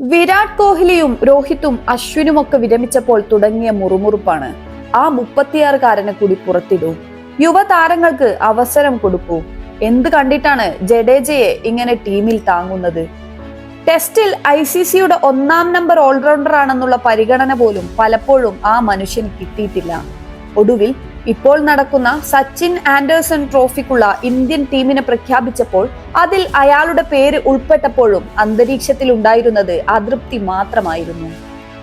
വിരാട് കോഹ്ലിയും രോഹിത്തും അശ്വിനുമൊക്കെ വിരമിച്ചപ്പോൾ തുടങ്ങിയ മുറുമുറുപ്പാണ്. ആ മുപ്പത്തിയാറുകാരനെ കൂടി പുറത്തിടൂ. യുവതാരങ്ങൾക്ക് അവസരം കൊടുക്കൂ. എന്ത് കണ്ടിട്ടാണ് ജഡേജയെ ഇങ്ങനെ ടീമിൽ താങ്ങുന്നത്? ടെസ്റ്റിൽ ഐ സി സിയുടെ ഒന്നാം നമ്പർ ഓൾറൗണ്ടർ ആണെന്നുള്ള പരിഗണന പോലും പലപ്പോഴും ആ മനുഷ്യന് കിട്ടിയിട്ടില്ല. ഒടുവിൽ ഇപ്പോൾ നടക്കുന്ന സച്ചിൻ ആൻഡേഴ്സൺ ട്രോഫിക്കുള്ള ഇന്ത്യൻ ടീമിനെ പ്രഖ്യാപിച്ചപ്പോൾ അതിൽ അയാളുടെ പേര് ഉൾപ്പെട്ടപ്പോഴും അന്തരീക്ഷത്തിൽ ഉണ്ടായിരുന്നത് അതൃപ്തി മാത്രമായിരുന്നു.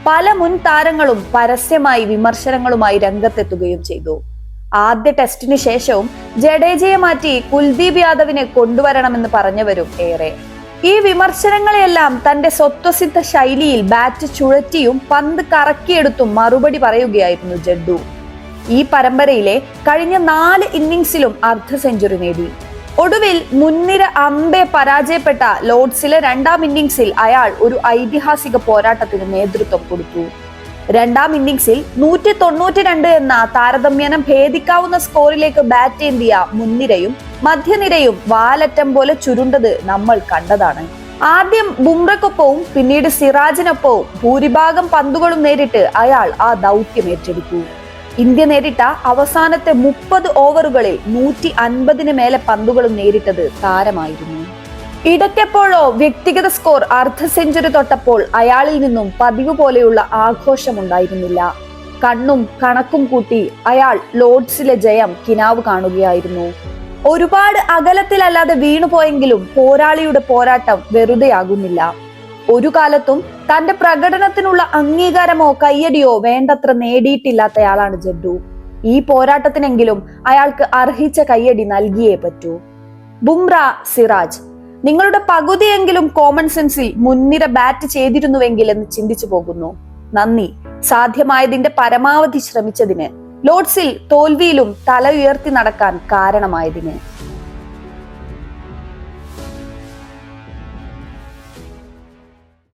പല മുൻ താരങ്ങളും പരസ്യമായി വിമർശനങ്ങളുമായി രംഗത്തെത്തുകയും ചെയ്തു. ആദ്യ ടെസ്റ്റിന് ശേഷവും ജഡേജയെ മാറ്റി കുൽദീപ് യാദവിനെ കൊണ്ടുവരണമെന്ന് പറഞ്ഞവരും ഏറെ. ഈ വിമർശനങ്ങളെയെല്ലാം തന്റെ സ്വത്വസിദ്ധ ശൈലിയിൽ ബാറ്റ് ചുഴറ്റിയും പന്ത് കറക്കിയെടുത്തും മറുപടി പറയുകയായിരുന്നു ജഡ്ഡു. ഈ പരമ്പരയിലെ കഴിഞ്ഞ നാല് ഇന്നിംഗ്സിലും അർദ്ധ സെഞ്ചുറി നേടി. ഒടുവിൽ മുൻനിര അമ്പെ പരാജയപ്പെട്ട ലോർഡ്സിലെ രണ്ടാം ഇന്നിംഗ്സിൽ അയാൾ ഒരു ഐതിഹാസിക പോരാട്ടത്തിന് നേതൃത്വം കൊടുത്തു. രണ്ടാം ഇന്നിംഗ്സിൽ നൂറ്റി തൊണ്ണൂറ്റി രണ്ട് എന്ന താരതമ്യേന ഭേദിക്കാവുന്ന സ്കോറിലേക്ക് ബാറ്റ് ഏന്തിയ മുൻനിരയും മധ്യനിരയും വാലറ്റം പോലെ ചുരുണ്ടത് നമ്മൾ കണ്ടതാണ്. ആദ്യം ബുംറക്കൊപ്പവും പിന്നീട് സിറാജിനൊപ്പവും ഭൂരിഭാഗം പന്തുകളും നേരിട്ട് അയാൾ ആ ദൗത്യം ഏറ്റെടുത്തു. ഇന്ത്യ നേരിട്ട അവസാനത്തെ മുപ്പത് ഓവറുകളിൽ നൂറ്റി അൻപതിന് മേലെ പന്തുകളും നേരിട്ടത് താരമായിരുന്നു. ഇടയ്ക്കെപ്പോഴോ വ്യക്തിഗത സ്കോർ അർദ്ധ സെഞ്ചുറി തൊട്ടപ്പോൾ അയാളിൽ നിന്നും പതിവ് പോലെയുള്ള ആഘോഷമുണ്ടായിരുന്നില്ല. കണ്ണും കണക്കും കൂട്ടി അയാൾ ലോഡ്സിലെ ജയം കിനാവ് കാണുകയായിരുന്നു. ഒരുപാട് അകലത്തിലല്ലാതെ വീണുപോയെങ്കിലും പോരാളിയുടെ പോരാട്ടം വെറുതെയാകുന്നില്ല. ഒരു കാലത്തും തന്റെ പ്രകടനത്തിനുള്ള അംഗീകാരമോ കയ്യടിയോ വേണ്ടത്ര നേടിയിട്ടില്ലാത്തയാളാണ് ജഡ്ഡു. ഈ പോരാട്ടത്തിനെങ്കിലും അയാൾക്ക് അർഹിച്ച കയ്യടി നൽകിയേ പറ്റൂ. ബുംറ സിറാജ് നിങ്ങളുടെ പകുതിയെങ്കിലും കോമൺ സെൻസിൽ മുൻനിര ബാറ്റ് ചെയ്തിരുന്നുവെങ്കിൽ എന്ന് ചിന്തിച്ചു പോകുന്നു. നന്ദി. സാധ്യമായതിന്റെ പരമാവധി ശ്രമിച്ചതിന് ലോഡ്സിൽ തോൽവിയിലും തല ഉയർത്തി നടക്കാൻ കാരണമായതിന്.